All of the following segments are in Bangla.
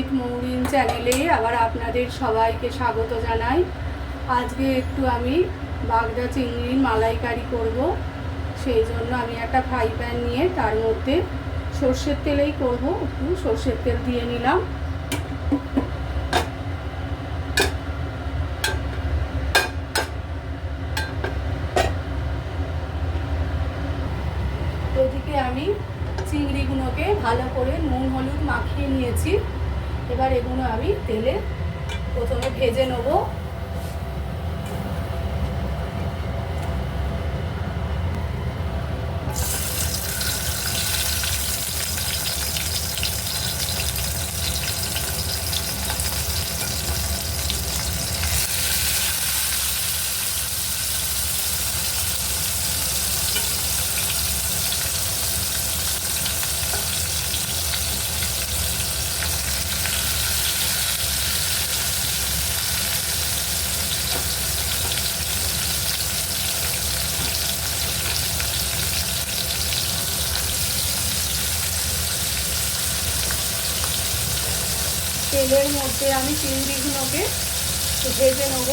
উইথ মৌরিন চ্যানেলে আবার আপনাদের সবাইকে স্বাগত জানাই। আজকে একটু আমি বাগদা চিংড়ির মালাইকারি করব। সেই জন্য আমি একটা ফ্রাই প্যান নিয়ে তার মধ্যে সর্ষের তেলেই করব। একটু সর্ষের তেল দিয়ে নিলাম। এদিকে আমি চিংড়িগুলোকে ভালো করে নুন, হলুদ মাখিয়ে নিয়েছি। এবার এগুলো আমি তেলে প্রথমে ভেজে নেব। তেলের মধ্যে আমি চিংড়িগুলোকে ভেজে নেব।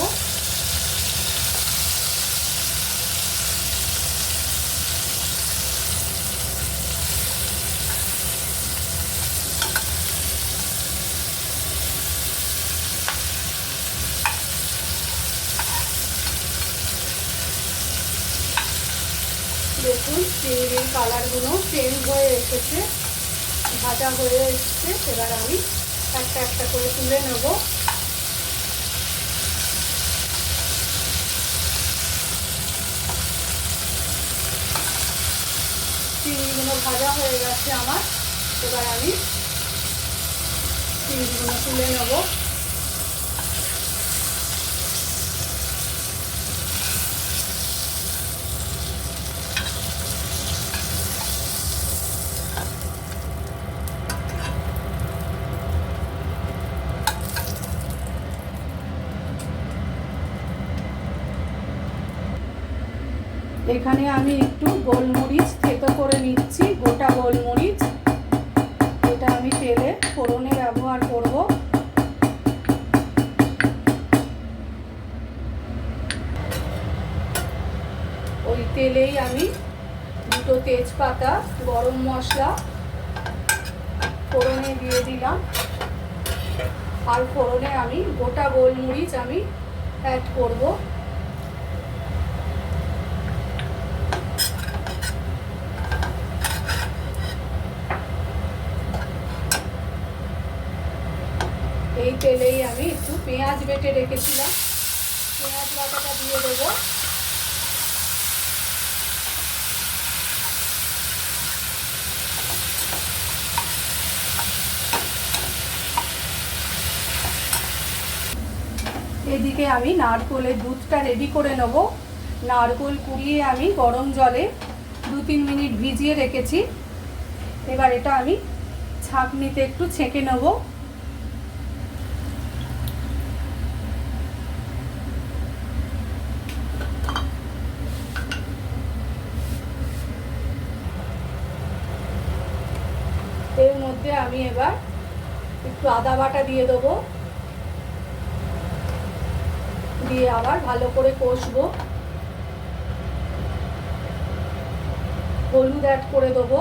দেখুন, চিংড়ির কালারগুলো চেঞ্জ হয়ে এসেছে, ভাজা হয়ে এসছে, এবার আমি একটা একটা করে তুলে নেব। চিংড়িগুলো ভাজা হয়ে গেছে আমার। এবার আমি চিংড়িগুলো তুলে নেব। এখানে আমি একটু গোলমরিচ থেতো করে নিচ্ছি, গোটা গোলমরিচ। এটা আমি তেলে ফোড়নে ব্যবহার করব। ওই তেলেই আমি দুটো তেজপাতা, গরম মশলা ফোড়নে দিয়ে দিলাম। আর ফোড়নে আমি গোটা গোলমরিচ আমি অ্যাড করব এই তেলেই আমি একটু পেঁয়াজ বেটে রেখেছিলাম। পেঁয়াজ বাটাটা দিয়ে দেবো। এদিকে আমি নারকোলের দুধটা রেডি করে নেব। নারকোল কুড়িয়ে আমি গরম জলে দু তিন মিনিট ভিজিয়ে রেখেছি। এবার এটা আমি ছাঁকনিতে একটু ছেঁকে নেব এর মধ্যে আমি এবার একটু আদা বাটা দিয়ে দেবো। দিয়ে আবার ভালো করে কষবো। হলুদ অ্যাড করে দেবো।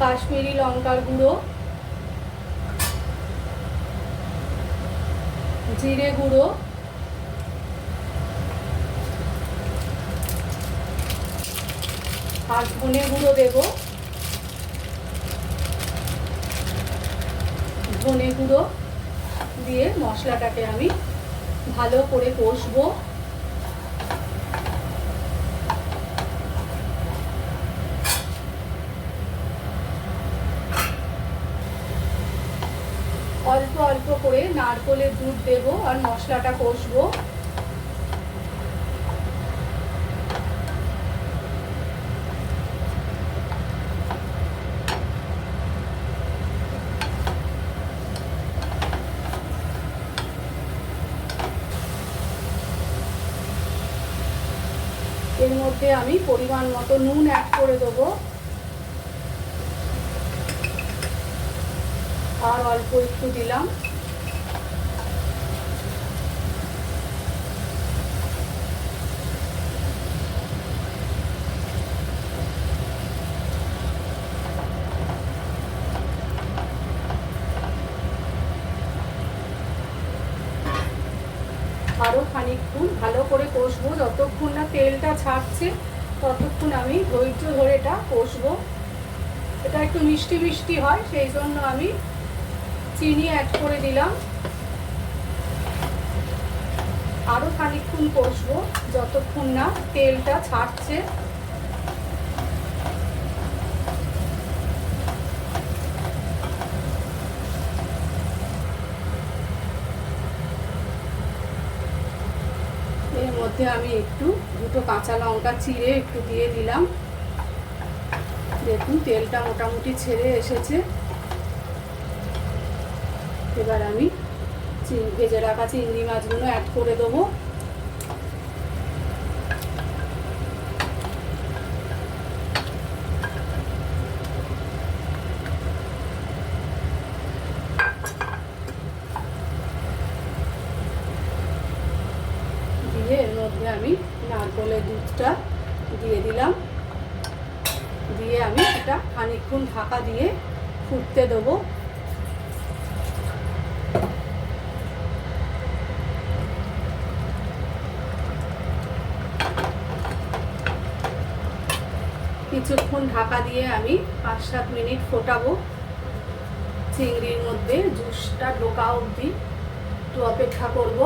কাশ্মীরি লঙ্কার গুঁড়ো। জিরে গুঁড়ো। আর ধনে গুঁড়ো দেবো। ধনে গুঁড়ো দিয়ে মশলাটাকে আমি ভালো করে কষবো। অল্প অল্প করে নারকোলের দুধ দেবো আর মশলাটা কষবো। এর মধ্যে আমি পরিমাণ মতো নুন অ্যাড করে দেবো। আর অল্প একটু দিলাম। খানিকক্ষণ ভালো করে কষবো, যতক্ষণ না তেলটা ছাড়ছে, ততক্ষণ আমি ধৈর্য ধরে এটা কষবো। এটা একটু মিষ্টি মিষ্টি হয়, সেই জন্য আমি চিনি অ্যাড করে দিলাম। আরও খানিকক্ষণ কষবো, যতক্ষণ না তেলটা ছাড়ছে এর মধ্যে আমি একটু দুটো কাঁচা লঙ্কা চিড়ে একটু দিয়ে দিলাম। দেখুন, তেলটা মোটামুটি ছেড়ে এসেছে। এবার আমি ভেজে রাখা চিংড়ি মাছগুলো অ্যাড করে দেবো দিয়ে এর মধ্যে আমি নারকলের দুধটা দিয়ে দিলাম। দিয়ে আমি এটা খানিকক্ষণ ঢাকা দিয়ে ফুটতে দেবো। কিছুক্ষণ ঢাকা দিয়ে আমি পাঁচ সাত মিনিট ফোটাবো। চিংড়ির মধ্যে জুসটা ঢোকা অবধি একটু অপেক্ষা করব।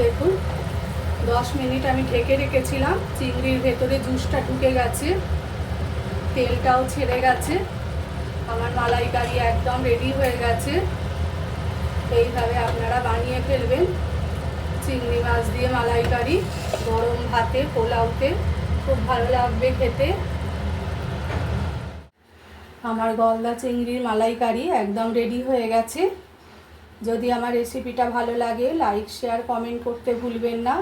দেখুন, দশ মিনিট আমি ঢেকে রেখেছিলাম, চিংড়ির ভেতরে জুসটা ঢুকে গেছে, তেলটাও ছেড়ে গেছে, আমার মালাইকারি একদম রেডি হয়ে গেছে। এইভাবে আপনারা বানিয়ে ফেলবেন, চিংড়ি মাছ দিয়ে মালাইকারি, গরম ভাতে, পোলাওতে, খুব ভালো লাগবে খেতে। আমার গলদা চিংড়ির মালাইকারি একদম রেডি হয়ে গেছে। যদি আমার রেসিপিটা ভালো লাগে লাইক শেয়ার কমেন্ট করতে ভুলবেন না।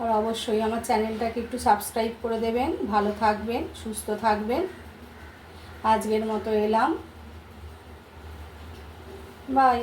আর অবশ্যই আমার চ্যানেলটাকে একটু সাবস্ক্রাইব করে দেবেন। ভালো থাকবেন, সুস্থ থাকবেন। আজকের মতো এলাম। বাই